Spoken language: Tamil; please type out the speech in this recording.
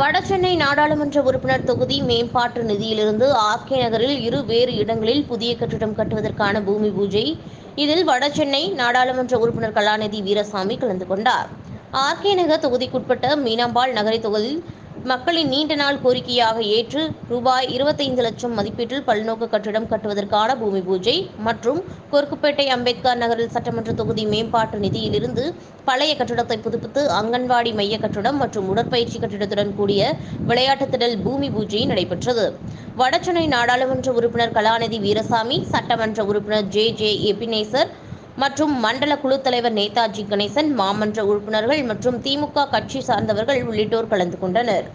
வடசென்னை நாடாளுமன்ற உறுப்பினர் தொகுதி மேம்பாட்டு நிதியிலிருந்து ஆர்கே நகரில் இரு வேறு இடங்களில் புதிய கட்டிடம் கட்டுவதற்கான பூமி பூஜை. இதில் வடசென்னை நாடாளுமன்ற உறுப்பினர் கலாநிதி வீரசாமி கலந்து கொண்டார். ஆர்கே நகர் தொகுதிக்குட்பட்ட மீனாம்பாள் நகரை தொகுதியில் மக்களின் நீண்ட நாள் கோரிக்கையாக ஏற்று ரூபாய் இருபத்தைந்து லட்சம் மதிப்பீட்டில் பல்நோக்கு கட்டிடம் கட்டுவதற்கான பூமி பூஜை மற்றும் கொர்க்குப்பேட்டை அம்பேத்கர் நகரில் சட்டமன்ற தொகுதி மேம்பாட்டு நிதியிலிருந்து பழைய கட்டிடத்தை புதுப்பித்து அங்கன்வாடி மைய கட்டிடம் மற்றும் உடற்பயிற்சி கட்டிடத்துடன் கூடிய விளையாட்டுத் திடல் பூமி பூஜை நடைபெற்றது. வடசென்னை நாடாளுமன்ற உறுப்பினர் கலாநிதி வீரசாமி சட்டமன்ற உறுப்பினர் ஜே ஜே எபினேசர் மற்றும் மண்டல குழு தலைவர் நேதாஜி கணேசன் மாமன்ற உறுப்பினர்கள் மற்றும் திமுக கட்சி சார்ந்தவர்கள் உள்ளிட்டோர் கலந்து கொண்டனர்.